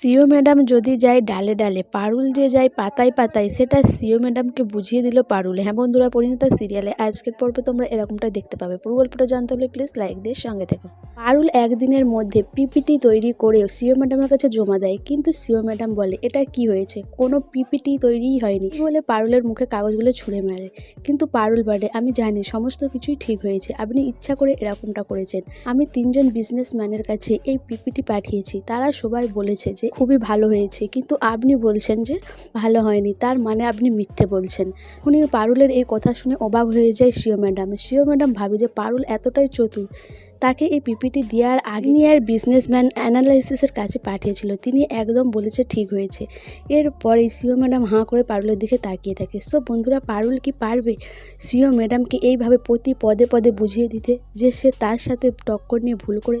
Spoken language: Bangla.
সিও ম্যাডাম যদি যায় ডালে ডালে, পারুল যে যায় পাতায় পাতায়, সেটা সিও ম্যাডামকে বুঝিয়ে দিল পারুল। হ্যাঁ বন্ধুরা, পরিণীতা সিরিয়ালে আজকের পর্বে তোমরা এরকমটা দেখতে পাবে। পুরো গল্পটা জানতে হলে প্লিজ লাইক দিয়ে সঙ্গে থেকো। পারুল একদিনের মধ্যে পিপিটি তৈরি করে সিও ম্যাডামের কাছে জমা দেয়, কিন্তু সিও ম্যাডাম বলে, এটা কি হয়েছে? কোনো পিপিটি তৈরিই হয়নি। বলে পারুলের মুখে কাগজগুলো ছুঁড়ে মারে। কিন্তু পারুল বলে, আমি জানি, সমস্ত কিছুই ঠিক হয়েছে। আপনি ইচ্ছা করে এরকমটা করেছেন। আমি তিনজন বিজনেসম্যানের কাছে এই পিপিটি পাঠিয়েছি। তারা সবাই বলেছে যে খুবই ভালো হয়েছে। কিন্তু আপনি বলছেন যে ভালো হয়নি। তার মানে আপনি মিথ্যে বলছেন। উনি পারুলের এই কথা শুনে অবাক হয়ে যায় শিও ম্যাডাম। শিও ম্যাডাম ভাবি যে পারুল এতটাই চতুর। তাকে এই পিপিটি দেওয়ার আগে আর বিজনেসম্যান অ্যানালাইসিসের কাছে পাঠিয়েছিল। তিনি একদম বলেছে ঠিক হয়েছে। এরপরে সিও ম্যাডাম হাঁ করে পারুলের দিকে তাকিয়ে থাকে। সো বন্ধুরা, পারুল কি পারবে? সিও ম্যাডামকে এইভাবে প্রতি পদে পদে বুঝিয়ে দিতে যে সে তার সাথে টক্কর নিয়ে ভুল করে